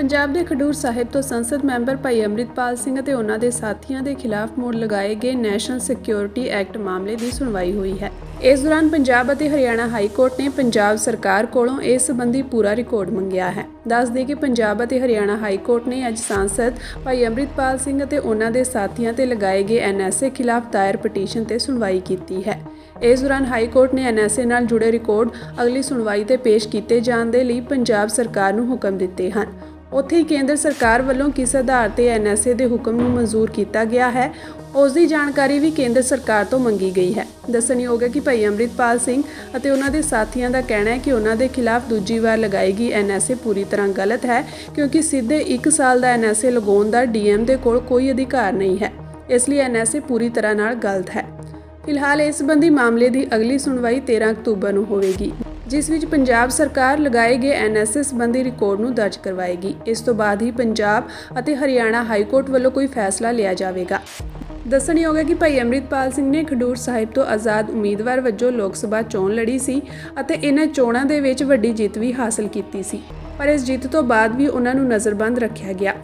ਪੰਜਾਬ ਦੇ ਖਡੂਰ ਸਾਹਿਬ ਤੋਂ ਸੰਸਦ ਮੈਂਬਰ ਭਾਈ ਅੰਮ੍ਰਿਤਪਾਲ ਸਿੰਘ ਅਤੇ ਉਹਨਾਂ ਦੇ ਸਾਥੀਆਂ ਦੇ ਖਿਲਾਫ ਮੋੜ ਲਗਾਏ ਗਏ ਨੈਸ਼ਨਲ ਸਿਕਿਉਰਿਟੀ ਐਕਟ ਮਾਮਲੇ ਦੀ ਸੁਣਵਾਈ ਹੋਈ ਹੈ। ਇਸ ਦੌਰਾਨ ਪੰਜਾਬ ਅਤੇ ਹਰਿਆਣਾ ਹਾਈ ਕੋਰਟ ਨੇ ਪੰਜਾਬ ਸਰਕਾਰ ਕੋਲੋਂ ਇਸ ਸੰਬੰਧੀ ਪੂਰਾ ਰਿਕਾਰਡ ਮੰਗਿਆ ਹੈ। ਦੱਸ ਦੇ ਕਿ ਪੰਜਾਬ ਅਤੇ ਹਰਿਆਣਾ ਹਾਈ ਕੋਰਟ ਨੇ ਅੱਜ ਸੰਸਦ ਭਾਈ ਅੰਮ੍ਰਿਤਪਾਲ ਸਿੰਘ ਅਤੇ ਉਹਨਾਂ ਦੇ ਸਾਥੀਆਂ ਤੇ ਲਗਾਏ ਗਏ ਐਨਐਸਏ ਖਿਲਾਫ ਦਾਇਰ ਪਟੀਸ਼ਨ ਤੇ ਸੁਣਵਾਈ ਕੀਤੀ ਹੈ। ਇਸ ਦੌਰਾਨ ਹਾਈ ਕੋਰਟ ਨੇ ਐਨਐਸਏ ਨਾਲ ਜੁੜੇ ਰਿਕਾਰਡ ਅਗਲੀ ਸੁਣਵਾਈ ਤੇ ਪੇਸ਼ ਕੀਤੇ ਜਾਣ ਦੇ ਲਈ ਪੰਜਾਬ ਸਰਕਾਰ ਨੂੰ ਹੁਕਮ ਦਿੱਤੇ ਹਨ। ਉੱਥੇ ਹੀ ਕੇਂਦਰ ਸਰਕਾਰ ਵੱਲੋਂ ਕਿਸ ਆਧਾਰ ਤੇ ਐਨਐਸਏ ਦੇ ਹੁਕਮ ਨੂੰ ਮਨਜ਼ੂਰ ਕੀਤਾ ਗਿਆ ਹੈ, ਉਸ ਦੀ ਜਾਣਕਾਰੀ ਵੀ ਕੇਂਦਰ ਸਰਕਾਰ ਤੋਂ ਮੰਗੀ ਗਈ ਹੈ। ਦੱਸਣਯੋਗ ਹੈ ਕਿ ਭਾਈ ਅੰਮ੍ਰਿਤਪਾਲ ਸਿੰਘ ਅਤੇ ਉਹਨਾਂ ਦੇ ਸਾਥੀਆਂ ਦਾ ਕਹਿਣਾ ਹੈ ਕਿ ਉਹਨਾਂ ਦੇ ਖਿਲਾਫ ਦੂਜੀ ਵਾਰ ਲਗਾਈ ਗਈ ਐਨਐਸਏ ਪੂਰੀ ਤਰ੍ਹਾਂ ਗਲਤ ਹੈ, ਕਿਉਂਕਿ ਸਿੱਧੇ 1 ਸਾਲ ਦਾ ਐਨਐਸਏ ਲਗਾਉਣ ਦਾ ਡੀਐਮ ਦੇ ਕੋਲ ਕੋਈ ਅਧਿਕਾਰ ਨਹੀਂ ਹੈ। ਇਸ ਲਈ ਐਨਐਸਏ ਪੂਰੀ ਤਰ੍ਹਾਂ ਨਾਲ ਗਲਤ ਹੈ। ਫਿਲਹਾਲ ਇਸ ਸੰਬੰਧੀ ਮਾਮਲੇ ਦੀ ਅਗਲੀ ਸੁਣਵਾਈ 13 ਅਕਤੂਬਰ ਨੂੰ ਹੋਵੇਗੀ। ਜਿਸ ਵਿੱਚ ਪੰਜਾਬ ਸਰਕਾਰ ਲਗਾਏ ਗਏ ਐਨਐਸਐਸ ਸੰਬੰਧੀ ਰਿਕਾਰਡ ਨੂੰ ਦਰਜ ਕਰਵਾਏਗੀ। ਇਸ ਤੋਂ ਬਾਅਦ ਹੀ ਪੰਜਾਬ ਅਤੇ ਹਰਿਆਣਾ ਹਾਈ ਕੋਰਟ ਵੱਲੋਂ ਕੋਈ ਫੈਸਲਾ ਲਿਆ ਜਾਵੇਗਾ। ਦੱਸਣਯੋਗ ਹੈ ਕਿ ਭਾਈ ਅੰਮ੍ਰਿਤਪਾਲ ਸਿੰਘ ਨੇ ਖਡੂਰ ਸਾਹਿਬ ਤੋਂ ਆਜ਼ਾਦ ਉਮੀਦਵਾਰ ਵਜੋਂ ਲੋਕ ਸਭਾ ਚੋਣ ਲੜੀ ਸੀ ਅਤੇ ਇਹਨਾਂ ਚੋਣਾਂ ਦੇ ਵਿੱਚ ਵੱਡੀ ਜਿੱਤ ਵੀ ਹਾਸਲ ਕੀਤੀ ਸੀ। ਪਰ ਇਸ ਜਿੱਤ ਤੋਂ ਬਾਅਦ ਵੀ ਉਹਨਾਂ ਨੂੰ ਨਜ਼ਰਬੰਦ ਰੱਖਿਆ ਗਿਆ।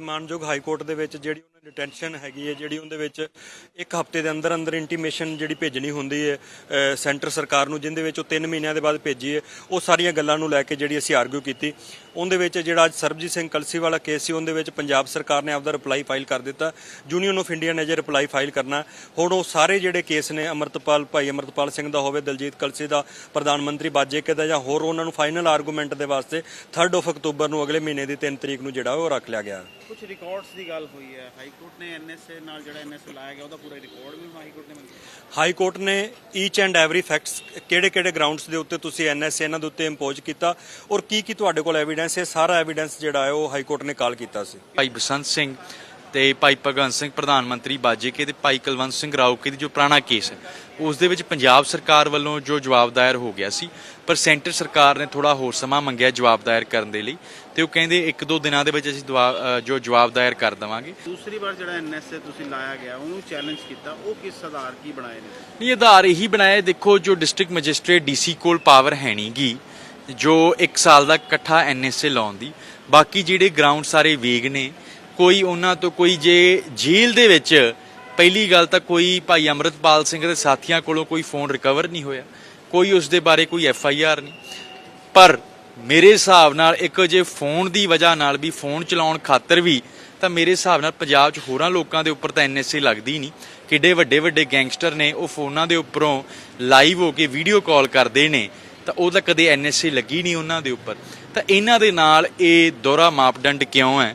ਮਾਨਯੋਗ ਹਾਈ ਕੋਰਟ ਦੇ ਵਿੱਚ ਜਿਹੜੀ ਡਿਟੈਂਸ਼ਨ ਹੈਗੀ ਹੈ, ਜਿਹੜੀ ਉਹਦੇ ਵਿੱਚ ਇੱਕ ਹਫ਼ਤੇ ਦੇ ਅੰਦਰ ਅੰਦਰ ਇੰਟੀਮੇਸ਼ਨ ਜਿਹੜੀ ਭੇਜਣੀ ਹੁੰਦੀ ਹੈ ਸੈਂਟਰ ਸਰਕਾਰ ਨੂੰ, ਜਿੰਦੇ ਵਿੱਚ ਉਹ 3 ਮਹੀਨਿਆਂ ਦੇ ਬਾਅਦ ਭੇਜੀ ਹੈ, ਉਹ ਸਾਰੀਆਂ ਗੱਲਾਂ ਨੂੰ ਲੈ ਕੇ ਜਿਹੜੀ ਅਸੀਂ ਆਰਗੂ ਕੀਤੀ। ਉਹਦੇ ਵਿੱਚ ਜਿਹੜਾ ਅੱਜ ਸਰਬਜੀਤ ਸਿੰਘ ਕਲਸੀ ਵਾਲਾ ਕੇਸ ਸੀ, ਉਹਦੇ ਵਿੱਚ ਪੰਜਾਬ ਸਰਕਾਰ ਨੇ ਆਪਦਾ ਰਿਪਲਾਈ ਫਾਈਲ ਕਰ ਦਿੱਤਾ। ਯੂਨੀਅਨ ਆਫ ਇੰਡੀਆ ਨੇ ਜੇ ਰਿਪਲਾਈ ਫਾਈਲ ਕਰਨਾ। ਹੁਣ ਉਹ ਸਾਰੇ ਜਿਹੜੇ ਕੇਸ ਨੇ, ਅਮਰਤਪਾਲ, ਭਾਈ ਅਮਰਤਪਾਲ ਸਿੰਘ ਦਾ ਹੋਵੇ, ਦਲਜੀਤ ਕਲਸੀ ਦਾ, ਪ੍ਰਧਾਨ ਮੰਤਰੀ ਬਾਜੇਕੇ ਦਾ ਜਾਂ ਹੋਰ ਉਹਨਾਂ ਨੂੰ ਫਾਈਨਲ ਆਰਗੂਮੈਂਟ ਦੇ ਵਾਸਤੇ 3rd ਆਫ ਅਕਤੂਬਰ ਨੂੰ ਅਗਲੇ ਮਹੀਨੇ ਦੀ 3 ਤਰੀਕ ਨੂੰ ਜਿਹੜਾ ਉਹ ਰੱਖ ਲਿਆ ਗਿਆ। ਕੁਝ ਰਿਕਾਰਡਸ ਦੀ ਗੱਲ ਹੋਈ ਹੈ ਹਾਈ ਕੋਰਟ ਨੇ ਐਨਐਸਏ ਨਾਲ ਜਿਹੜਾ ਐਨਐਸਏ ਲਾਇਆ ਗਿਆ ਉਹਦਾ ਪੂਰਾ ਰਿਕਾਰਡ ਵੀ ਹਾਈ ਕੋਰਟ ਨੇ ਮੰਗਿਆ। ਹਾਈ ਕੋਰਟ ਨੇ ਈਚ ਐਂਡ ਐਵਰੀ ਫੈਕਟਸ ਕਿਹੜੇ ਕਿਹੜੇ ਗਰਾਊਂਡਸ ਦੇ ਉੱਤੇ ਤੁਸੀਂ ਐਨਐਸਏ ਇਹਨਾਂ ਦੇ ਉੱਤੇ ਇੰਪੋਜ਼ ਕੀਤਾ? ਔਰ ਕੀ ਕੀ ਤੁਹਾਡੇ ਕੋਲ ਐਵੀਡੈਂਸ ਹੈ? ਸਾਰਾ ਐਵੀਡੈਂਸ ਜਿਹੜਾ ਹੈ ਉਹ ਹਾਈ ਕੋਰਟ ਨੇ ਕਾਲ ਕੀਤਾ ਸੀ। ਭਾਈ ਬਸੰਤ ਸਿੰਘ ਤੇ ਭਾਈ ਭਗਵੰਤ ਸਿੰਘ ਪ੍ਰਧਾਨ ਮੰਤਰੀ ਬਾਜੇਕੇ ਤੇ ਭਾਈ ਕੁਲਵੰਤ ਸਿੰਘ ਰਾਉਕੇ ਦੀ ਜੋ ਪੁਰਾਣਾ ਕੇਸ ਹੈ ਉਸ ਦੇ ਵਿੱਚ ਪੰਜਾਬ ਸਰਕਾਰ ਵੱਲੋਂ ਜੋ ਜਵਾਬ ਦਾਇਰ ਹੋ ਗਿਆ ਸੀ ਪਰ ਸੈਂਟਰ ਸਰਕਾਰ ਨੇ ਥੋੜਾ ਹੋਰ ਸਮਾਂ ਮੰਗਿਆ ਜਵਾਬ ਦਾਇਰ ਕਰਨ ਦੇ ਲਈ ਤੇ ਉਹ ਕਹਿੰਦੇ ਇੱਕ ਦੋ ਦਿਨਾਂ ਦੇ ਵਿੱਚ ਅਸੀਂ ਜੋ ਜਵਾਬ ਦਾਇਰ ਕਰ ਦੇਵਾਂਗੇ। ਦੂਸਰੀ ਵਾਰ ਜਿਹੜਾ ਐਨਐਸਏ ਤੁਸੀਂ ਲਾਇਆ ਗਿਆ ਉਹਨੂੰ ਚੈਲੰਜ ਕੀਤਾ ਉਹ ਕਿਸ ਆਧਾਰ ਕੀ ਬਣਾਏ ਨੇ? ਨਹੀਂ ਆਧਾਰ ਇਹੀ ਬਣਾਇਆ ਦੇਖੋ ਜੋ ਡਿਸਟ੍ਰਿਕਟ ਮੈਜਿਸਟ੍ਰੇਟ ਡੀਸੀ ਕੋਲ ਪਾਵਰ ਹੈ ਨਹੀਂਗੀ ਜੋ 1 ਸਾਲ ਦਾ ਇਕੱਠਾ ਐਨਐਸਏ ਲਾਉਣ ਦੀ ਬਾਕੀ ਜਿਹੜੇ ਗਰਾਊਂਡ ਸਾਰੇ ਵੇਗ ਨੇ ਕੋਈ ਉਹਨਾਂ ਤੋਂ ਕੋਈ ਜੇ ਜੇਲ੍ਹ ਦੇ ਵਿੱਚ ਪਹਿਲੀ ਗੱਲ ਤਾਂ ਕੋਈ ਭਾਈ ਅਮਰਤਪਾਲ ਸਿੰਘ ਦੇ ਸਾਥੀਆਂ ਕੋਲੋਂ ਕੋਈ ਫੋਨ ਰਿਕਵਰ ਨਹੀਂ ਹੋਇਆ, ਕੋਈ ਉਸ ਦੇ ਬਾਰੇ ਕੋਈ ਐਫ ਆਈ ਆਰ ਨਹੀਂ। ਪਰ ਮੇਰੇ ਹਿਸਾਬ ਨਾਲ ਇੱਕ ਜੇ ਫੋਨ ਦੀ ਵਜ੍ਹਾ ਨਾਲ ਵੀ ਫੋਨ ਚਲਾਉਣ ਖਾਤਰ ਵੀ ਤਾਂ ਮੇਰੇ ਹਿਸਾਬ ਨਾਲ ਪੰਜਾਬ 'ਚ ਹੋਰਾਂ ਲੋਕਾਂ ਦੇ ਉੱਪਰ ਤਾਂ ਐਨਐਸਏ ਲੱਗਦੀ ਨਹੀਂ। ਕਿੱਡੇ ਵੱਡੇ ਵੱਡੇ ਗੈਂਗਸਟਰ ਨੇ, ਉਹ ਫੋਨਾਂ ਦੇ ਉੱਪਰੋਂ ਲਾਈਵ ਹੋ ਕੇ ਵੀਡੀਓ ਕਾਲ ਕਰਦੇ ਨੇ, ਤਾਂ ਉਹ ਤਾਂ ਕਦੇ ਐਨਐਸਏ ਲੱਗੀ ਨਹੀਂ ਉਹਨਾਂ ਦੇ ਉੱਪਰ। ਤਾਂ ਇਹਨਾਂ ਦੇ ਨਾਲ ਇਹ ਦੋਹਰਾ ਮਾਪਦੰਡ ਕਿਉਂ ਹੈ?